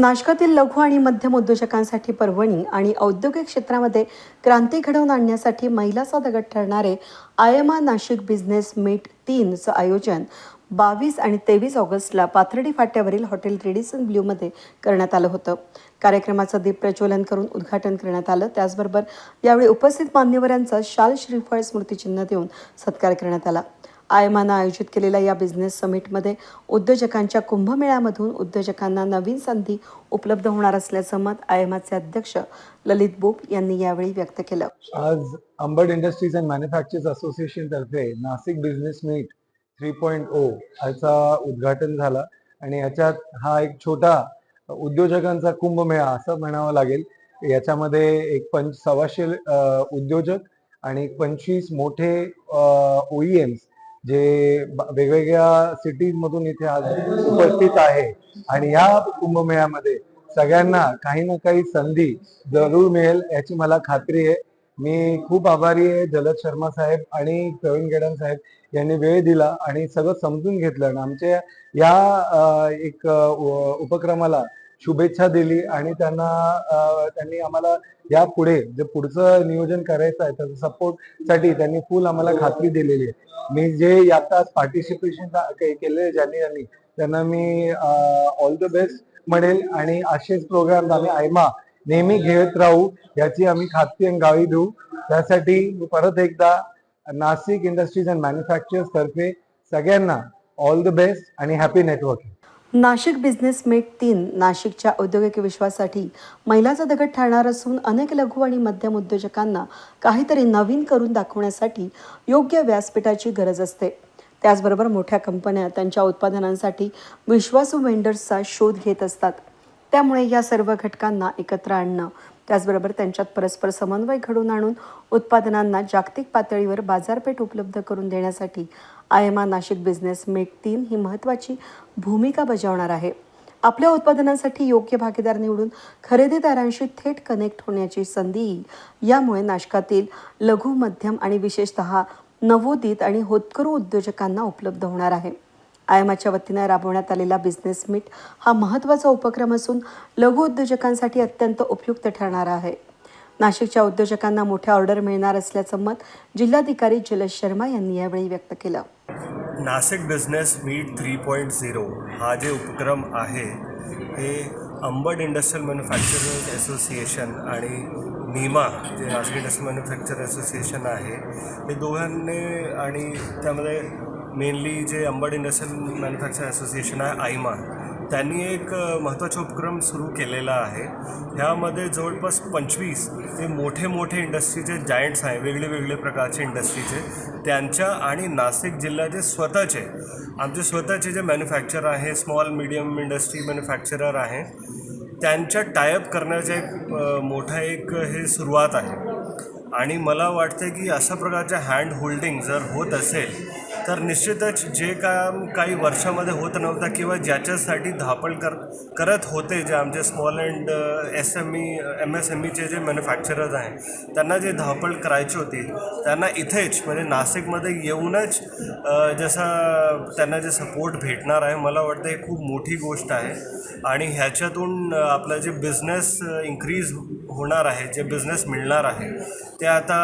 नाशकातील लघु आणि मध्यम उद्योजकांसाठी पर्वणी आणि औद्योगिक क्षेत्रामध्ये क्रांती घडवून आणण्यासाठी महिलाचा दगड ठरणारे आयमा नाशिक बिझनेस मीट तीनचं आयोजन बावीस आणि तेवीस ऑगस्टला पाथर्डी फाट्यावरील हॉटेल रेडिसन ब्ल्यूमध्ये करण्यात आलं होतं. कार्यक्रमाचं दीप प्रज्वलन करून उद्घाटन करण्यात आलं. त्याचबरोबर यावेळी उपस्थित मान्यवरांचा शाल श्रीफळ स्मृतिचिन्ह देऊन सत्कार करण्यात आला. आयमानं आयोजित केलेल्या या बिझनेस समिटमध्ये उद्योजकांच्या कुंभमेळ्यामधून उद्योजकांना नवीन संधी उपलब्ध होणार असल्याचं मत आयमाचे अध्यक्ष ललित बोप यांनी यावेळी व्यक्त केलं. आज Ambad industries and manufacturers association तर्फे Nashik business meet three point O याचा उद्घाटन झाला आणि याच्यात हा एक छोटा उद्योजकांचा कुंभमेळा असं म्हणावं लागेल. याच्यामध्ये एक पंच सव्वाशे उद्योजक आणि पंचवीस मोठे ओईएम्स जे वेगवेगळ्या सिटीज मधून इथे आज उपस्थित आहे. आणि या कुंभमेळ्यामध्ये सगळ्यांना काही ना काही संधी जरूर मिळेल याची मला खात्री आहे. मी खूप आभारी आहे जलद शर्मा साहेब आणि प्रवीण गेडन साहेब यांनी वेळ दिला आणि सगळं समजून घेतलं. आणि आमच्या या एक उपक्रमाला शुभेच्छा दिली आणि त्यांना त्यांनी आम्हाला या पुढे जे पुढचं नियोजन करायचं आहे त्याचं सपोर्टसाठी त्यांनी फुल आम्हाला खात्री दिलेली आहे. मी जे आता पार्टिसिपेशन केले ज्यांनी त्यांनी त्यांना मी ऑल द बेस्ट म्हणेल आणि असेच प्रोग्राम आम्ही आयमा नेहमी घेत राहू याची आम्ही खात्री आणि गावी देऊ. त्यासाठी परत एकदा नाशिक इंडस्ट्रीज अँड मॅन्युफॅक्चर तर्फे सगळ्यांना ऑल द बेस्ट आणि happy networking Nashik business meet तीन नाशिकच्या औद्योगिक विश्वासाठी महिलाचा दगड ठरणार असून अनेक लघु आणि मध्यम उद्योजकांना काहीतरी नवीन करून दाखवण्यासाठी योग्य व्यासपीठाची गरज असते. त्याचबरोबर मोठ्या कंपन्या त्यांच्या उत्पादनांसाठी विश्वासू वेंडर्सचा शोध घेत असतात. त्यामुळे या सर्व घटकांना एकत्र आणणं त्याचबरोबर त्यांच्यात परस्पर समन्वय घडवून आणून उत्पादनांना जागतिक पातळीवर बाजारपेठ उपलब्ध करून देण्यासाठी आयमा नाशिक बिझनेस मीट तीन ही महत्त्वाची भूमिका बजावणार आहे. आपल्या उत्पादनांसाठी योग्य भागीदार निवडून खरेदीदारांशी थेट कनेक्ट होण्याची संधी यामुळे नाशकातील लघु मध्यम आणि विशेषतः नवोदित आणि होतकरू उद्योजकांना उपलब्ध होणार आहे. आयमाच्या वतीनं राबवण्यात आलेला बिझनेस मीट हा महत्त्वाचा उपक्रम असून लघु उद्योजकांसाठी अत्यंत उपयुक्त ठरणार आहे. नाशिकच्या उद्योजकांना मोठ्या ऑर्डर मिळणार असल्याचं मत जिल्हाधिकारी जलज शर्मा यांनी यावेळी व्यक्त केलं. Nashik business meet three point zero हा जे उपक्रम आहे हे अंबड इंडस्ट्रियल मॅन्युफॅक्चरर्स असोसिएशन आणि नीमा जे नाशिक इंडस्ट्रियल मॅन्युफॅक्चर असोसिएशन आहे हे दोघांनी आणि त्यामध्ये मेनली जे अंबड इंडस्ट्रियल मॅन्युफॅक्चर असोसिएशन आहे आयमा त्यांनी एक महत्त्वाचा उपक्रम सुरू केलेला आहे. ह्यामध्ये जवळपास पंचवीस ते मोठे मोठे इंडस्ट्रीचे जायंट्स आहे वेगळे वेगळे प्रकारचे इंडस्ट्रीचे. त्यांच्या आणि नाशिक जिल्ह्याचे स्वतःचे आमचे स्वतःचे जे मॅन्युफॅक्चर आहे स्मॉल मिडियम इंडस्ट्री मॅन्युफॅक्चरर आहे त्यांच्या टायअप करण्याचा एक मोठा एक हे सुरुवात आहे. आणि मला वाटतं की अशा प्रकारच्या हँड होल्डिंग जर होत असेल तर निश्चितच जे काम काही वर्षामध्ये होत नव्हतं किंवा ज्याच्यासाठी धापळ कर करत होते जे आमचे small and S M E M S M ईचे जे मॅन्युफॅक्चरर्स आहे त्यांना जे धावपळ करायची होती त्यांना इथेच म्हणजे नाशिकमध्ये येऊनच जसा त्यांना जे सपोर्ट भेटणार आहे मला वाटतं हे खूप मोठी गोष्ट आहे. आणि ह्याच्यातून आपलं जे बिझनेस इन्क्रीज होणार आहे जे बिझनेस मिळणार आहे. ते आता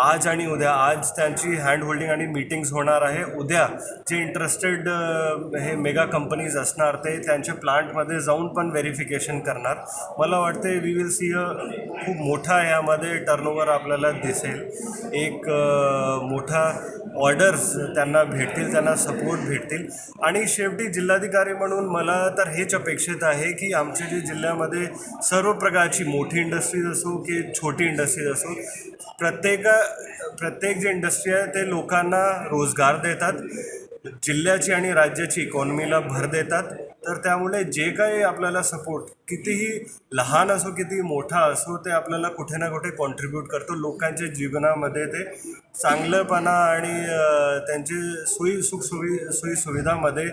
आज आणि उद्या आज त्यांची हँड होल्डिंग आणि मीटिंग्स होणार आहे. उद्या जे इंटरेस्टेड हे मेगा कंपनीज असणार ते त्यांच्या प्लांटमध्ये जाऊन पण व्हेरिफिकेशन करणार. मला वाटते वी विल सी अ खूप मोठा यामध्ये टर्नओव्हर आपल्याला दिसेल. एक मोठा ऑर्डर्स त्यांना भेटतील त्यांना सपोर्ट भेटतील. आणि शेवटी जिल्हाधिकारी म्हणून मला तर हेच अपेक्षित आहे की आमच्या जे जिल्ह्यामध्ये सर्व प्रकारची मोठी इंडस्ट्री इंडस्ट्रीज असो की छोटी इंडस्ट्रीज असो प्रत्येक प्रत्येक जे इंडस्ट्री आहे ते लोकांना रोजगार देतात. जिल्ह्याची आणि राज्याची इकॉनॉमीला भर देतात. तर त्यामुळे जे काही आपल्याला सपोर्ट कितीही लहान असो किती मोठा असो ते आपल्याला कुठे ना कुठे कॉन्ट्रीब्यूट करतो. लोकांच्या जीवनामध्ये ते चांगलंपणा आणि त्यांची सोयी सुखसुवि सोयी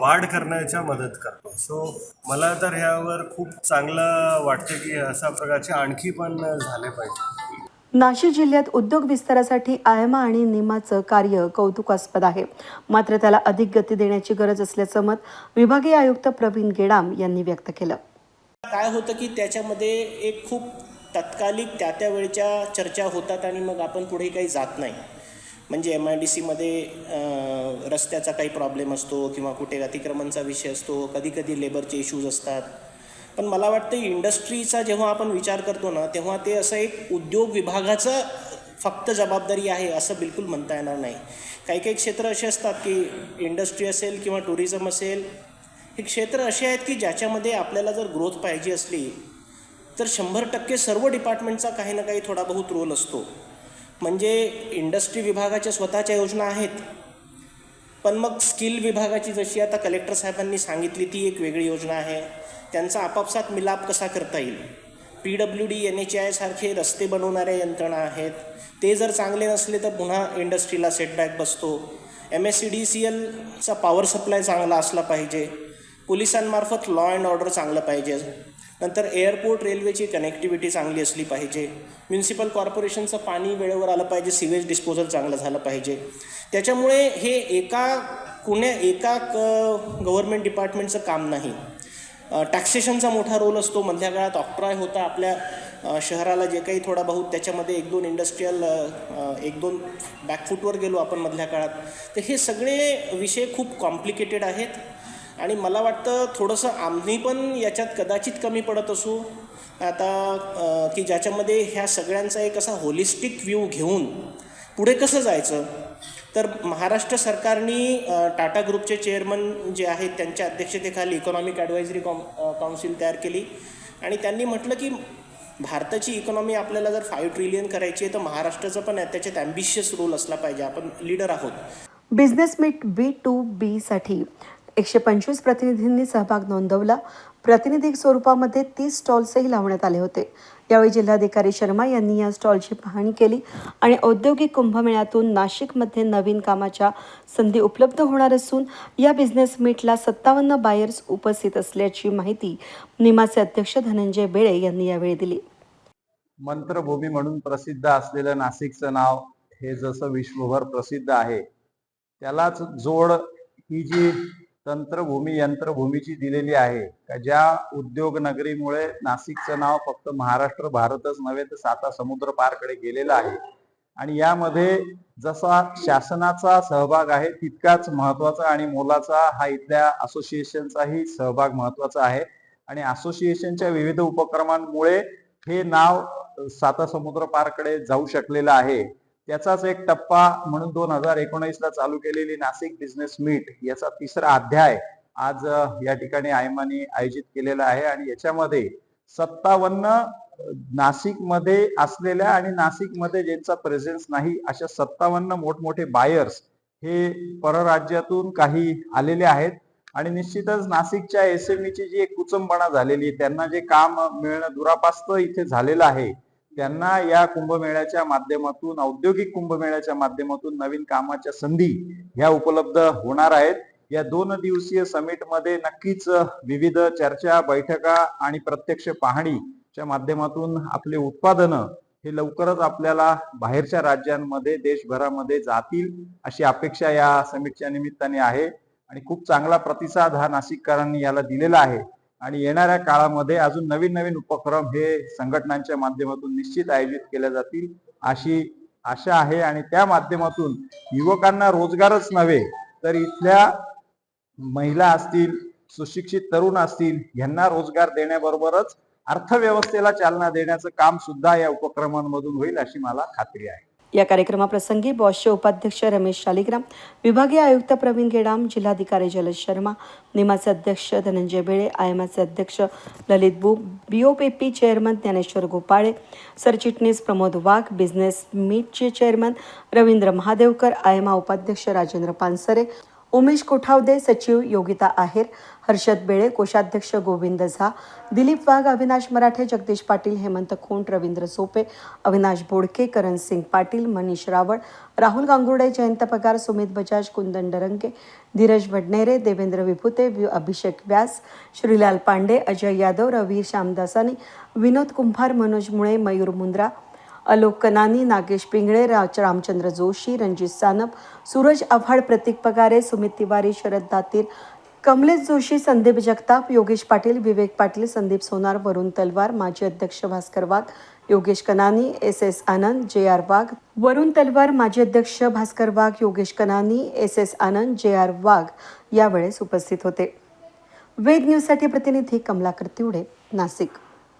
वाढ करण्याच्या मदत करतो. सो मला तर ह्यावर खूप चांगलं वाटते की अशा प्रकारचे आणखी पण झाले पाहिजे. नाशिक जिल्ह्यात उद्योग विस्तारासाठी आयमा आणि निमाचं कार्य कौतुकास्पद आहे. मात्र त्याला अधिक गती देण्याची गरज असल्याचं मत विभागीय आयुक्त प्रवीण गेडाम यांनी व्यक्त केलं. काय होतं की त्याच्यामध्ये एक खूप तत्कालिक त्या त्या वेळच्या चर्चा होतात आणि मग आपण पुढे काही जात नाही. म्हणजे एम आय डी सीमध्ये रस्त्याचा काही प्रॉब्लेम असतो किंवा कुठे अतिक्रमणचा विषय असतो कधी कधी लेबरचे इश्यूज असतात. पण मला वाटतं इंडस्ट्रीचा जेव्हा आपण विचार करतो ना तेव्हा ते असं एक उद्योग विभागाचं फक्त जबाबदारी आहे असं बिलकुल म्हणता येणार नाही. काही काही क्षेत्र असे असतात की इंडस्ट्री असेल किंवा टुरिझम असेल हे क्षेत्र असे आहेत की ज्याच्यामध्ये आपल्याला जर ग्रोथ पाहिजे असली तर शंभर टक्के सर्व डिपार्टमेंटचा काही ना काही थोडा बहुत रोल असतो. म्हणजे इंडस्ट्री विभागाच्या स्वतःच्या योजना आहेत पण मग स्किल विभागाची जशी आता कलेक्टर साहेबांनी सांगितली ती एक वेगळी योजना आहे. त्यांचा आपापसात मिलाप कसा करता येईल? P W D N H आयसारखे रस्ते बनवणाऱ्या यंत्रणा आहेत. ते जर चांगले नसले तर पुन्हा इंडस्ट्रीला सेटबॅक बसतो. M S C D C एलचा power supply चांगला असला पाहिजे. पोलिसांमार्फत लॉ अँड ऑर्डर चांगलं पाहिजे. नंतर एअरपोर्ट रेल्वेची कनेक्टिव्हिटी चांगली असली पाहिजे. म्युन्सिपल कॉर्पोरेशनचं पाणी वेळेवर आलं पाहिजे सिवेज डिस्पोजल चांगलं झालं पाहिजे. त्याच्यामुळे हे एका कुण्या एका गव्हर्मेंट डिपार्टमेंटचं काम नाही. टॅक्सेशनचा मोठा रोल असतो. मधल्या काळात ऑक्ट्रॉय होता आपल्या शहराला जे काही थोडा बहुत त्याच्यामध्ये एक दोन इंडस्ट्रीयल एक दोन बॅकफूटवर गेलो आपण मधल्या काळात. तर हे सगळे विषय खूप कॉम्प्लिकेटेड आहेत. आणि मला वाटतं थोडंसं आम्ही पण याच्यात कदाचित कमी पडत असू. आता की ज्याच्यामध्ये ह्या सगळ्यांचा एक असा होलिस्टिक व्ह्यू घेऊन पुढे कसं जायचं? तर महाराष्ट्र सरकारने टाटा ग्रुपचे चेअरमन जे आहेत त्यांच्या अध्यक्षतेखाली इकॉनॉमिक ॲडवायझरी कॉम काउन्सिल तयार केली. आणि त्यांनी म्हटलं की भारताची इकॉनॉमी आपल्याला जर फाईव्ह ट्रिलियन करायची आहे तर महाराष्ट्राचं पण त्याच्यात ॲम्बिशियस रोल असला पाहिजे. आपण लीडर आहोत. बिझनेस मीट बी टू बीसाठी एकशे पंचवीस प्रतिनिधींनी सहभाग नोंदवला. प्रातिनिधिक स्वरूपामध्ये तीस स्टॉल्सही लावण्यात आले होते. यावेळी जिल्हाधिकारी शर्मा यांनी या स्टॉलची पाहणी केली आणि औद्योगिक कुंभमेळ्यातून नाशिकमध्ये नवीन कामाच्या संधी उपलब्ध होणार असून या बिझनेस मीटला सत्तावन्न बायर्स उपस्थित असल्याची माहिती निमाचे अध्यक्ष धनंजय बेळे यांनी यावेळी दिली. मंत्रभूमी म्हणून प्रसिद्ध असलेलं नाशिकचं नाव हे जसं विश्वभर प्रसिद्ध आहे त्यालाच जोड ही जी तंत्रभूमी यंत्रभूमीची दिलेली आहे. का ज्या उद्योग नगरीमुळे नाशिकचं नाव फक्त महाराष्ट्र भारतच नव्हे तर साता समुद्र पारकडे गेलेलं आहे. आणि यामध्ये जसा शासनाचा सहभाग आहे तितकाच महत्त्वाचा आणि मोलाचा हा इथल्या असोसिएशनचाही सहभाग महत्त्वाचा आहे. आणि असोसिएशनच्या विविध उपक्रमांमुळे हे नाव साता समुद्र पारकडे जाऊ शकलेलं आहे. त्याचाच एक टप्पा म्हणून दोन हजार एकोणीस ला चालू केलेली नाशिक बिझनेस मीट याचा तिसरा अध्याय आज या ठिकाणी आयमाने आयोजित केलेला आहे आणि याच्यामध्ये सत्तावन्न नाशिकमध्ये असलेल्या आणि नाशिकमध्ये ज्यांचा प्रेझेन्स नाही अशा सत्तावन्न मोठमोठे बायर्स हे परराज्यातून काही आलेले आहेत. आणि निश्चितच नाशिकच्या एसएमईची जी एक कुचंबणा झालेली त्यांना जे काम मिळणं दुरापास्त इथे झालेलं आहे त्यांना या कुंभमेळ्याच्या माध्यमातून औद्योगिक कुंभमेळ्याच्या माध्यमातून नवीन कामाच्या संधी ह्या उपलब्ध होणार आहेत. या दोन दिवसीय समिटमध्ये नक्कीच विविध चर्चा बैठका आणि प्रत्यक्ष पाहणीच्या माध्यमातून आपले उत्पादनं हे लवकरच आपल्याला बाहेरच्या राज्यांमध्ये देशभरामध्ये जातील अशी अपेक्षा या समिटच्या निमित्ताने आहे. आणि खूप चांगला प्रतिसाद हा नाशिककरांनी याला दिलेला आहे. आणि येणाऱ्या काळामध्ये अजून नवीन नवीन उपक्रम हे संघटनांच्या माध्यमातून निश्चित आयोजित केले जातील अशी आशा आहे. आणि त्या माध्यमातून युवकांना रोजगारच नव्हे तर इथल्या महिला असतील सुशिक्षित तरुण असतील यांना रोजगार देण्याबरोबरच अर्थव्यवस्थेला चालना देण्याचं काम सुद्धा या उपक्रमांमधून होईल अशी मला खात्री आहे. या कार्यक्रमाप्रसंगी बॉसचे उपाध्यक्ष रमेश शालिग्राम विभागीय आयुक्त प्रवीण गेडाम जिल्हाधिकारी जलज शर्मा निमाचे अध्यक्ष धनंजय बेळे आयमाचे अध्यक्ष ललित बुब बीओपीपी चेअरमन ज्ञानेश्वर गोपाळे सरचिटणीस प्रमोद वाघ बिझनेस मीटचे चेअरमन रवींद्र महादेवकर आयमा उपाध्यक्ष राजेंद्र पानसरे उमेश कोठावदे सचिव योगिता आहेर हर्षद बेळे कोषाध्यक्ष गोविंद झा दिलीप वाघ अविनाश मराठे जगदीश पाटील हेमंत खोंट रवींद्र सोपे अविनाश बोडके करण सिंग पाटील मनीष रावळ राहुल गांगुर्डे जयंत पगार सुमित बजाज कुंदन डरंगे धीरज भडनेरे देवेंद्र विभुते अभिषेक व्यास श्रीलाल पांडे अजय यादव रवी श्यामदासानी विनोद कुंभार मनोज मुळे मयूर मुंद्रा अलोक कनानी नागेश पिंगळे राज रामचंद्र जोशी रणजित सानप सूरज आव्हाड प्रतीक पगारे सुमित तिवारी शरद दातीर कमलेश जोशी संदीप जगताप योगेश पाटील विवेक पाटील संदीप सोनार वरुण तलवार माजी अध्यक्ष भास्कर वाघ योगेश कनानी एस एस आनंद जे आर वाघ वरुण तलवार माजी अध्यक्ष भास्कर वाघ योगेश कनानी एस एस आनंद जे आर वाघ यावेळेस उपस्थित होते. वेद न्यूजसाठी प्रतिनिधी कमलाकर तिवडे नाशिक.